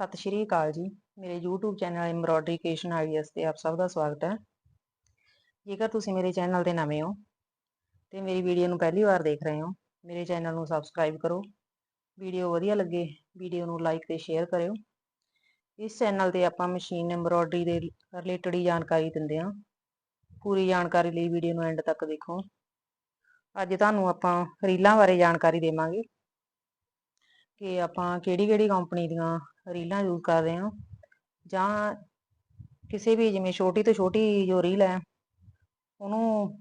ਸਤਿ ਸ਼੍ਰੀ ਅਕਾਲ ਜੀ। ਮੇਰੇ YouTube channel embroidery creation ideas ਤੇ ਆਪ ਸਭ ਦਾ ਸਵਾਗਤ ਹੈ। ਜੇਕਰ ਤੁਸੀਂ ਮੇਰੇ ਚੈਨਲ ਤੇ ਨਵੇਂ ਹੋ ਤੇ ਮੇਰੀ ਵੀਡੀਓ ਨੂੰ ਪਹਿਲੀ ਵਾਰ ਦੇਖ ਰਹੇ ਹੋ, ਮੇਰੇ ਚੈਨਲ ਨੂੰ ਸਬਸਕ੍ਰਾਈਬ ਕਰੋ। ਵੀਡੀਓ ਵਧੀਆ ਲੱਗੇ, ਵੀਡੀਓ ਨੂੰ ਲਾਈਕ ਤੇ ਸ਼ੇਅਰ ਕਰਿਓ। ਇਸ ਚੈਨਲ ਤੇ ਆਪਾਂ ਮਸ਼ੀਨ ਐਮਬ੍ਰੋਇਡਰੀ ਦੇ ਰਿਲੇਟਡ ਹੀ ਜਾਣਕਾਰੀ ਦਿੰਦੇ ਹਾਂ। ਪੂਰੀ ਜਾਣਕਾਰੀ ਲਈ ਵੀਡੀਓ ਨੂੰ ਐਂਡ ਤੱਕ ਦੇਖੋ। ਅੱਜ ਤੁਹਾਨੂੰ ਆਪਾਂ ਰੀਲਾਂ ਬਾਰੇ ਜਾਣਕਾਰੀ ਦੇਵਾਂਗੇ। ਕਿ ਆਪਾਂ ਕਿਹੜੀ ਕਿਹੜੀ ਕੰਪਨੀ ਦੀਆਂ ਰੀਲਾਂ ਯੂਜ਼ ਕਰ ਰਹੇ ਹਾਂ ਜਾਂ ਕਿਸੇ ਵੀ ਜਿਵੇਂ ਛੋਟੀ ਤੋਂ ਛੋਟੀ ਜੋ ਰੀਲ ਹੈ, ਉਹਨੂੰ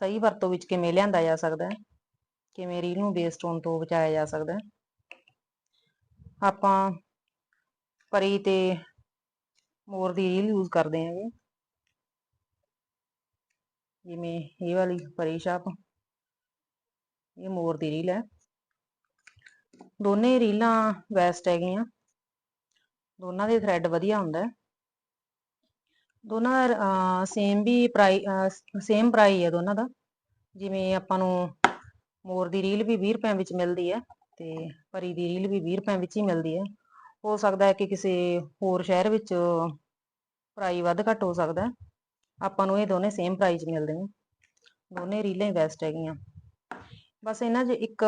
ਸਹੀ ਵਰਤੋਂ ਵਿੱਚ ਕਿਵੇਂ ਲਿਆਂਦਾ ਜਾ ਸਕਦਾ ਹੈ, ਕਿਵੇਂ ਰੀਲ ਨੂੰ ਵੇਸਟ ਹੋਣ ਤੋਂ ਬਚਾਇਆ ਜਾ ਸਕਦਾ ਹੈ। ਆਪਾਂ ਪਰੀ ਤੇ ਮੋਰ ਦੀ ਰੀਲ ਯੂਜ਼ ਕਰਦੇ ਹਾਂ ਜਿਵੇਂ ਇਹ ਵਾਲੀ ਪਰੀ ਸ਼ਾਪ ਇਹ ਮੋਰ ਦੀ ਰੀਲ ਹੈ। ਦੋਨੇ ਰੀਲਾਂ ਬੈਸਟ ਹੈਗੀਆਂ। ਦੋਨਾਂ ਦੇ ਥ੍ਰੈਡ ਵਧੀਆ ਹੁੰਦਾ ਦੋਨਾਂ ਦਾ ਸੇਮ ਵੀ ਪ੍ਰਾਈਸ ਸੇਮ ਪ੍ਰਾਈਸ ਹੈ ਦੋਨਾਂ ਦਾ। ਜਿਵੇਂ ਆਪਾਂ ਨੂੰ ਮੋਰ ਦੀ ਰੀਲ ਵੀ 20 ਰੁਪਏ ਵਿੱਚ ਮਿਲਦੀ ਹੈ ਤੇ ਪਰੀ ਦੀ ਰੀਲ ਵੀ 20 ਰੁਪਏ ਵਿੱਚ ਹੀ ਮਿਲਦੀ ਹੈ। ਹੋ ਸਕਦਾ ਹੈ ਕਿ ਕਿਸੇ ਹੋਰ ਸ਼ਹਿਰ ਵਿੱਚ ਪ੍ਰਾਈਸ ਵੱਧ ਘੱਟ ਹੋ ਸਕਦਾ ਆਪਾਂ ਨੂੰ ਇਹ ਦੋਨੇ ਸੇਮ ਪ੍ਰਾਈਸ ਮਿਲਦੇ ਨੇ। ਦੋਨੇ ਰੀਲਾਂ ਹੀ ਬੈਸਟ ਹੈਗੀਆਂ। ਬਸ ਇਹਨਾਂ 'ਚ ਇੱਕ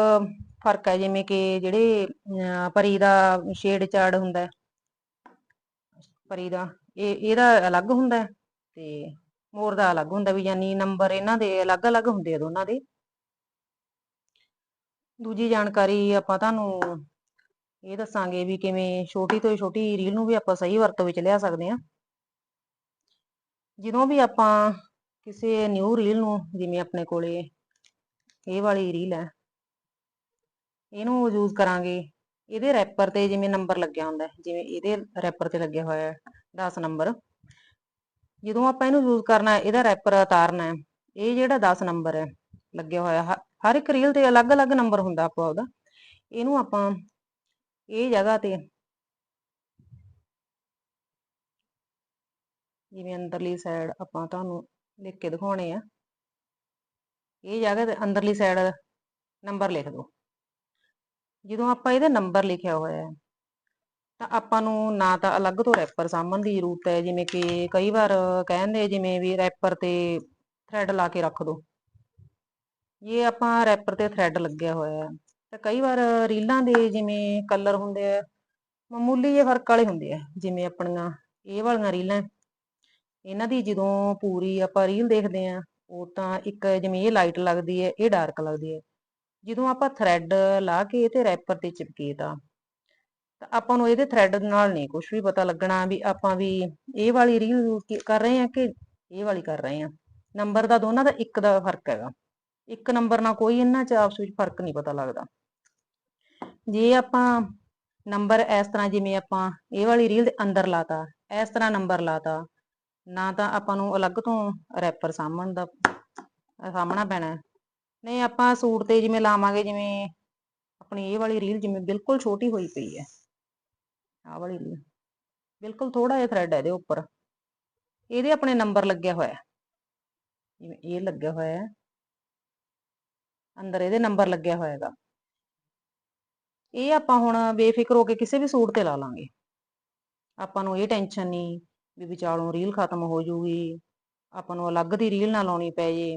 ਫ਼ਰਕ ਹੈ, ਜਿਵੇਂ ਕਿ ਜਿਹੜੇ ਪਰੀ ਦਾ ਸ਼ੇਡ ਚਾਰਡ ਹੁੰਦਾ ਪਰੀ ਦਾ, ਇਹ, ਇਹਦਾ ਅਲੱਗ ਹੁੰਦਾ ਤੇ ਮੋਰ ਦਾ ਅਲੱਗ ਹੁੰਦਾ ਵੀ ਯਾਨੀ ਨੰਬਰ ਇਹਨਾਂ ਦੇ ਅਲੱਗ-ਅਲੱਗ ਹੁੰਦੇ ਆ ਦੋਨਾਂ ਦੇ। ਦੂਜੀ ਜਾਣਕਾਰੀ ਆਪਾਂ ਤੁਹਾਨੂੰ ਇਹ ਦੱਸਾਂਗੇ ਵੀ ਕਿਵੇਂ ਛੋਟੀ ਤੋਂ ਛੋਟੀ ਰੀਲ ਨੂੰ ਵੀ ਆਪਾਂ ਸਹੀ ਵਰਤੋਂ ਵਿੱਚ ਲਿਆ ਸਕਦੇ ਹਾਂ। ਜਦੋਂ ਵੀ ਆਪਾਂ ਕਿਸੇ ਨਿਊ ਰੀਲ ਨੂੰ, ਜਿਵੇਂ ਆਪਣੇ ਕੋਲੇ ਇਹ ਵਾਲੀ ਰੀਲ ਹੈ ਇਹਨੂੰ ਯੂਜ਼ ਕਰਾਂਗੇ। ਇਹਦੇ ਰੈਪਰ ਤੇ ਜਿਵੇਂ ਨੰਬਰ ਲੱਗਿਆ ਹੁੰਦਾ, ਜਿਵੇਂ ਇਹਦੇ ਰੈਪਰ ਤੇ ਲੱਗਿਆ ਹੋਇਆ ਹੈ 10 ਨੰਬਰ ਜਦੋਂ ਆਪਾਂ ਇਹਨੂੰ ਯੂਜ਼ ਕਰਨਾ ਇਹਦਾ ਰੈਪਰ ਉਤਾਰਨਾ ਹੈ, ਇਹ ਜਿਹੜਾ 10 ਨੰਬਰ ਹੈ, ਲੱਗਿਆ ਹੋਇਆ ਹਰ ਇੱਕ ਰੀਲ ਤੇ ਅਲੱਗ-ਅਲੱਗ ਨੰਬਰ ਹੁੰਦਾ ਆਪੋ ਉਹਦਾ। ਇਹਨੂੰ ਆਪਾਂ ਇਹ ਜਗ੍ਹਾ ਤੇ ਜਿਵੇਂ ਅੰਦਰਲੀ ਸਾਈਡ ਆਪਾਂ ਤੁਹਾਨੂੰ ਲਿਖ ਕੇ ਦਿਖਾਉਣੇ ਆ। ਇਹ ਜਗ੍ਹਾ ਤੇ ਅੰਦਰਲੀ ਸਾਈਡ ਨੰਬਰ ਲਿਖ ਦਿਓ। ਜਦੋਂ ਆਪਾਂ ਇਹਦਾ ਨੰਬਰ ਲਿਖਿਆ ਹੋਇਆ ਹੈ, ਤਾਂ ਆਪਾਂ ਨੂੰ ਨਾ ਤਾਂ ਅਲੱਗ ਤੋਂ ਰੈਪਰ ਸਾਂਭਣ ਦੀ ਜ਼ਰੂਰਤ ਹੈ, ਜਿਵੇਂ ਕਿ ਕਈ ਵਾਰ ਕਹਿੰਦੇ ਜਿਵੇਂ ਵੀ ਰੈਪਰ ਤੇ ਥ੍ਰੈਡ ਲਾ ਕੇ ਰੱਖ ਦੋ। ਇਹ ਆਪਾਂ ਰੈਪਰ ਤੇ ਥ੍ਰੈਡ ਲੱਗਿਆ ਹੋਇਆ ਹੈ, ਤਾਂ ਕਈ ਵਾਰ ਰੀਲਾਂ ਦੇ ਜਿਵੇਂ ਕਲਰ ਹੁੰਦੇ ਆ ਮਾਮੂਲੀ ਜਿਹੇ ਫ਼ਰਕ ਵਾਲੇ ਹੁੰਦੇ ਆ ਜਿਵੇਂ ਆਪਣੀਆਂ ਇਹ ਵਾਲੀਆਂ ਰੀਲਾਂ ਇਹਨਾਂ ਦੀ ਜਦੋਂ ਪੂਰੀ ਆਪਾਂ ਰੀਲ ਦੇਖਦੇ ਆ ਉਹ ਤਾਂ ਇੱਕ ਜਿਵੇਂ ਇਹ ਲਾਈਟ ਲੱਗਦੀ ਹੈ, ਇਹ ਡਾਰਕ ਲੱਗਦੀ ਹੈ। ਜਦੋਂ ਆਪਾਂ ਥ੍ਰੈਡ ਲਾ ਕੇ ਤੇ ਰੈਪਰ ਤੇ ਚਿਪਕੇ ਤਾਂ ਤਾਂ ਆਪਾਂ ਨੂੰ ਇਹਦੇ ਥ੍ਰੈਡ ਨਾਲ ਨਹੀਂ ਕੁਝ ਵੀ ਪਤਾ ਲੱਗਣਾ ਵੀ ਆਪਾਂ ਵੀ ਇਹ ਵਾਲੀ ਰੀਲ ਕਰ ਰਹੇ ਆ ਕਿ ਇਹ ਵਾਲੀ ਕਰ ਰਹੇ ਆ ਨੰਬਰ ਦਾ ਦੋਨਾਂ ਦਾ ਇੱਕ ਦਾ ਫ਼ਰਕ ਹੈਗਾ। ਇੱਕ ਨੰਬਰ ਨਾਲ ਕੋਈ ਇਹਨਾਂ 'ਚ ਆਪਸ ਵਿੱਚ ਫ਼ਰਕ ਨਹੀਂ ਪਤਾ ਲੱਗਦਾ। ਜੇ ਆਪਾਂ ਨੰਬਰ ਇਸ ਤਰ੍ਹਾਂ ਜਿਵੇਂ ਆਪਾਂ ਇਹ ਵਾਲੀ ਰੀਲ ਦੇ ਅੰਦਰ ਲਾਤਾ, ਇਸ ਤਰ੍ਹਾਂ ਨੰਬਰ ਲਾਤਾ, ਨਾ ਤਾਂ ਆਪਾਂ ਨੂੰ ਅਲੱਗ ਤੋਂ ਰੈਪਰ ਸਾਹਮਣ ਦਾ, ਸਾਹਮਣਾ ਪੈਣਾ। ਨਹੀਂ, ਆਪਾਂ ਸੂਟ ਤੇ ਜਿਵੇਂ ਲਾਵਾਂਗੇ, ਜਿਵੇਂ ਆਪਣੀ ਇਹ ਵਾਲੀ ਰੀਲ ਜਿਵੇਂ ਬਿਲਕੁਲ ਛੋਟੀ ਹੋਈ ਪਈ ਹੈ। ਆਹ ਵਾਲੀ ਰੀਲ, ਬਿਲਕੁਲ ਥੋੜਾ ਜਿਹਾ ਥ੍ਰੈਡ ਹੈ ਇਹਦੇ ਉੱਪਰ। ਇਹਦੇ ਆਪਣੇ ਨੰਬਰ ਲੱਗਿਆ ਹੋਇਆ ਜਿਵੇਂ ਇਹ ਲੱਗਿਆ ਹੋਇਆ ਹੈ। ਅੰਦਰ ਇਹਦੇ ਨੰਬਰ ਲੱਗਿਆ ਹੋਇਆਗਾ ਇਹ ਆਪਾਂ ਹੁਣ ਬੇਫਿਕਰ ਹੋ ਕੇ ਕਿਸੇ ਵੀ ਸੂਟ ਤੇ ਲਾ ਲਾਂਗੇ। ਆਪਾਂ ਨੂੰ ਇਹ ਟੈਨਸ਼ਨ ਨਹੀਂ ਵੀ ਵਿਚਾਲੋਂ ਰੀਲ ਖਤਮ ਹੋ ਜੂਗੀ। ਆਪਾਂ ਨੂੰ ਅਲੱਗ ਦੀ ਰੀਲ ਨਾ ਲਾਉਣੀ ਪੈ ਜੇ।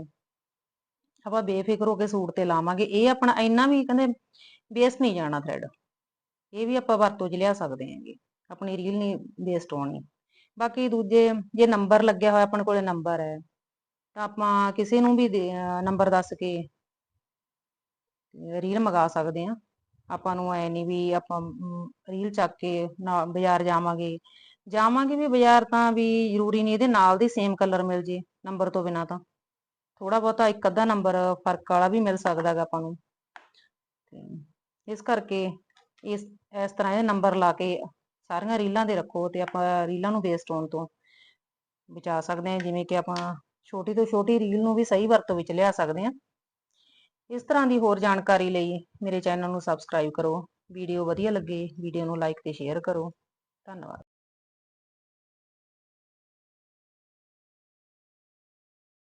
ਆਪਾਂ ਬੇਫਿਕਰ ਹੋ ਕੇ ਸੂਟ ਤੇ ਲਾਵਾਂਗੇ, ਇਹ ਆਪਣਾ ਇੰਨਾ ਵੀ ਕਹਿੰਦੇ ਵੇਸਟ ਨਹੀਂ ਜਾਣਾ ਥ੍ਰੈਡ ਇਹ ਵੀ ਆਪਾਂ ਵਰਤੋਂ 'ਚ ਲਿਆ ਸਕਦੇ ਹਾਂਗੇ, ਆਪਣੀ ਰੀਲ ਨਹੀਂ ਵੇਸਟ ਹੋਣੀ। ਬਾਕੀ ਦੂਜੇ ਜੇ ਨੰਬਰ ਲੱਗਿਆ ਹੋਇਆ ਆਪਣੇ ਕੋਲੇ ਨੰਬਰ ਹੈ, ਤਾਂ ਆਪਾਂ ਕਿਸੇ ਨੂੰ ਵੀ ਨੰਬਰ ਦੱਸ ਕੇ ਰੀਲ ਮੰਗਾ ਸਕਦੇ ਆ ਆਪਾਂ ਨੂੰ ਐ ਨਹੀਂ ਵੀ ਆਪਾਂ ਰੀਲ ਚੱਕ ਕੇ ਨਾ ਬਾਜ਼ਾਰ ਜਾਵਾਂਗੇ। ਜਾਵਾਂਗੇ ਵੀ ਬਾਜ਼ਾਰ ਤਾਂ ਵੀ ਜ਼ਰੂਰੀ ਨਹੀਂ, ਇਹਦੇ ਨਾਲ ਦੀ ਸੇਮ ਕਲਰ ਮਿਲ ਜੇ ਨੰਬਰ ਤੋਂ ਬਿਨਾ ਤਾਂ। ਥੋੜਾ ਬਹੁਤਾ ਇੱਕ ਅੱਧਾ ਨੰਬਰ ਫ਼ਰਕ ਵਾਲਾ ਵੀ ਮਿਲ ਸਕਦਾ ਹੈਗਾ ਆਪਾਂ ਨੂੰ। ਇਸ ਕਰਕੇ ਇਸ ਇਸ ਤਰ੍ਹਾਂ ਇਹ ਨੰਬਰ ਲਾ ਕੇ ਸਾਰੀਆਂ ਰੀਲਾਂ ਦੇ ਰੱਖੋ ਤੇ ਆਪਾਂ ਰੀਲਾਂ ਨੂੰ ਵੇਸਟ ਹੋਣ ਤੋਂ ਬਚਾ ਸਕਦੇ ਹਾਂ, ਜਿਵੇਂ ਕਿ ਆਪਾਂ ਛੋਟੀ ਤੋਂ ਛੋਟੀ ਰੀਲ ਨੂੰ ਵੀ ਸਹੀ ਵਰਤੋਂ ਵਿੱਚ ਲਿਆ ਸਕਦੇ ਹਾਂ। ਇਸ ਤਰ੍ਹਾਂ ਦੀ ਹੋਰ ਜਾਣਕਾਰੀ ਲਈ ਮੇਰੇ ਚੈਨਲ ਨੂੰ ਸਬਸਕ੍ਰਾਈਬ ਕਰੋ। ਵੀਡੀਓ ਵਧੀਆ ਲੱਗੇ ਵੀਡੀਓ ਨੂੰ ਲਾਈਕ ਤੇ ਸ਼ੇਅਰ ਕਰੋ। ਧੰਨਵਾਦ।